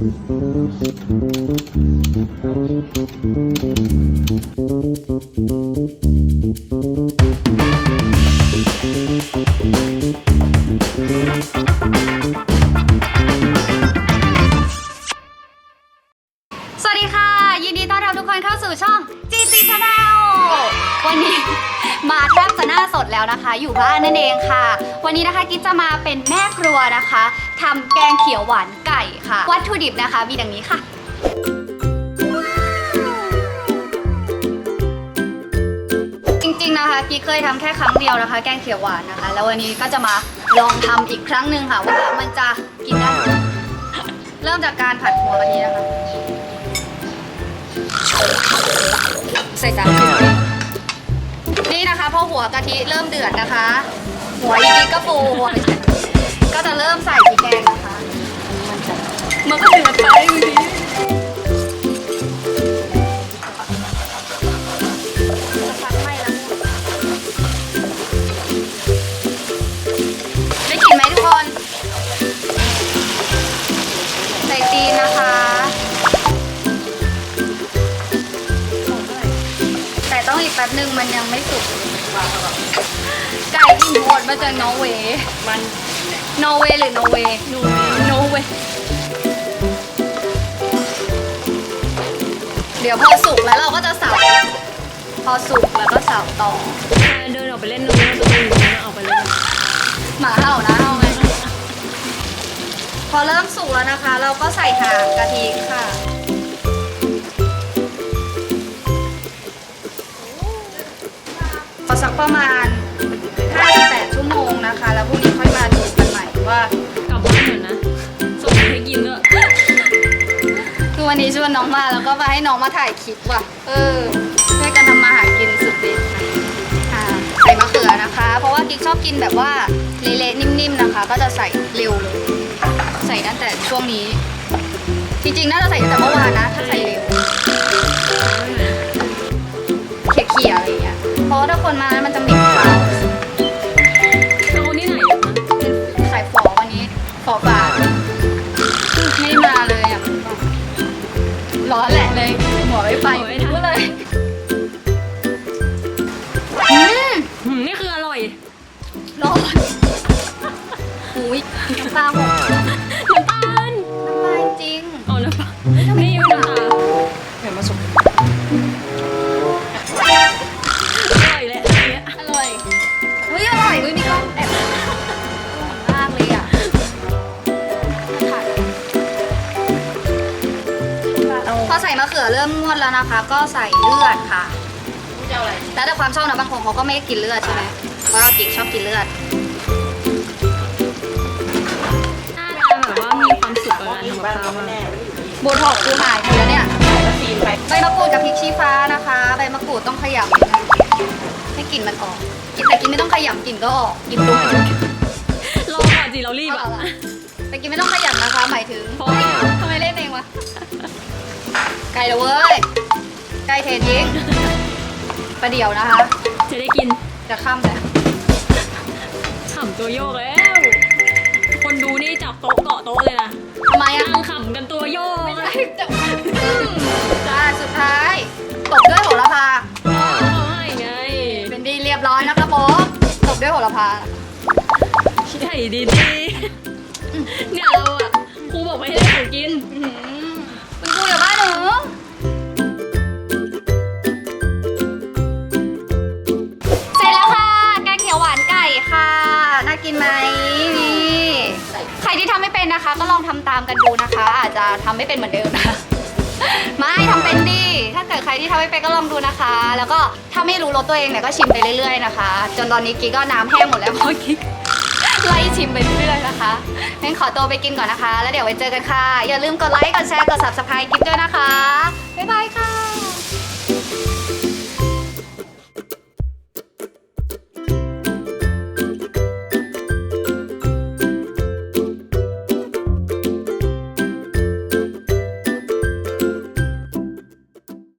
ส คนเข้าสู่ช่อง GG Channel วันนี้ มาแทบจะหน้าสดแล้วนะคะ อยู่บ้านนั่นเองค่ะ วันนี้นะคะกิ๊กจะมาเป็นแม่ครัวนะคะทำแกงเขียวหวานไก่ค่ะ วัตถุดิบนะคะ มีดังนี้ค่ะ จริงๆนะคะกิ๊กเคยทำแค่ครั้งเดียวนะคะ แกงเขียวหวานนะคะ แล้ววันนี้ก็จะมาลองทำอีกครั้งหนึ่งค่ะว่ามันจะกินได้ไหมเริ่มจากการผัดหัวกะทินะคะ ใส่สามสิบนี่นะคะพอหัวกะทิเริ่มเดือดนะคะ หัวอีกนิดก็ฟูก็จะเริ่มใส่พริกแกงนะคะ มันก็เดือดไปอยู่ดี กแป๊บหนึ่งมันยังไม่สุกไก่อินโพดมาจากนอร์เวย์มันนอร์เวย์หรือนอร์เวย์นูนอร์เวย์เดี๋ยวพอสุกแล้วเราก็จะสับพอสุกแล้วก็สับต่อเดินออกไปเล่นตรงนี้ตรงนี้ออกไปเล่นหมาเห่านะเอาไงพอเริ่มสุกแล้วนะคะ เราก็ใส่หางกะทิค่ะ ประมาณ58ชั่วโมงนะคะ แล้วพรุ่งนี้ค่อยมาดูกันใหม่ว่า กลับบ้านเหมือนนะ ส่งให้กินด้วยคือวันนี้ชวนน้องมาแล้วก็มาให้น้องมาถ่ายคลิปว่ะ เออช่วยกันทำมาหากินสุดฤทธิ์อ่าใส่มะเขือนะคะ เพราะว่ากิ๊กชอบกินแบบว่าเละๆนิ่มๆนะคะ ก็จะใส่เร็วเลย ใส่ตั้งแต่ช่วงนี้ จริงๆน่าจะใส่ตั้งแต่เมื่อวานนะ ถ้าใส่ คนมาแล้วมันจะเหม็นคาวเอานที่ไหนอะเป็นขายฝอวันนี้ฝอบาทไม่มาเลยอะร้อนแหละเลยหัวไม่ไปรู้เลยอืมหืมนี่คืออร่อยร้อนอุ้ยน้ำตาหก พอใส่มะเขือเริ่มงวดแล้วนะคะ ก็ใส่เลือดค่ะจะอะไรแล้วแต่ความชอบนะบางคนเขาก็ไม่กินเลือดใช่ไหมเพราะเรากิ๊กชอบกินเลือดน่าจะแบบว่ามีความสุขกับการทำกับข้าวมากโบท็อกซ์คือหายไปแล้วเนี่ยใบมะกรูดกับพริกชี้ฟ้านะคะใบมะกรูดต้องขยำนิดนึงให้กลิ่นมันออกกินแต่กินไม่ต้องขยำกลิ่นก็ออกกินด้วยรอก่อนสิเรารีบเอาอะเหรอแต่กินไม่ต้องขยำนะคะ หมายถึงเพราะทำไมเล่นเองวะ ไก่เลยเว้ยไก่เททิ้งประเดี๋ยวนะคะ จะได้กินจะข้ามแต่ขำตัวโยกแล้ว คนดูนี่จับโต๊ะเกาะโต๊ะเลยนะทำไมอะนั่งขำกันตัวโยกไม่อะใช่จะอืมจ้าสุดท้าย ตบด้วยโหระพา เอาให้ไงเป็นดีเรียบร้อยนะครับผมตบด้วยโหระพาใช่ดีดีๆเนี่ยเราอะครูบอกไม่ให้เล่นของกิน อื้อหื ไม่เป็นนะคะ ก็ลองทำตามกันดูนะคะ อาจจะทำไม่เป็นเหมือนเดิมนะไม่ทำเป็นดิถ้าเกิดใครที่ทำไม่เป็นก็ลองดูนะคะ แล้วก็ถ้าไม่รู้รสตัวเองเนี่ยก็ชิมไปเรื่อยๆนะคะ จนตอนนี้กิ๊กก็น้ำแห้งหมดแล้วเพราะกิ๊กไล่ชิมไปเรื่อยๆนะคะงั้นขอตัวไปกินก่อนนะคะ แล้วเดี๋ยวไว้เจอกันค่ะ อย่าลืมกดไลค์ กดแชร์ กด subscribe กิ๊กด้วยนะคะ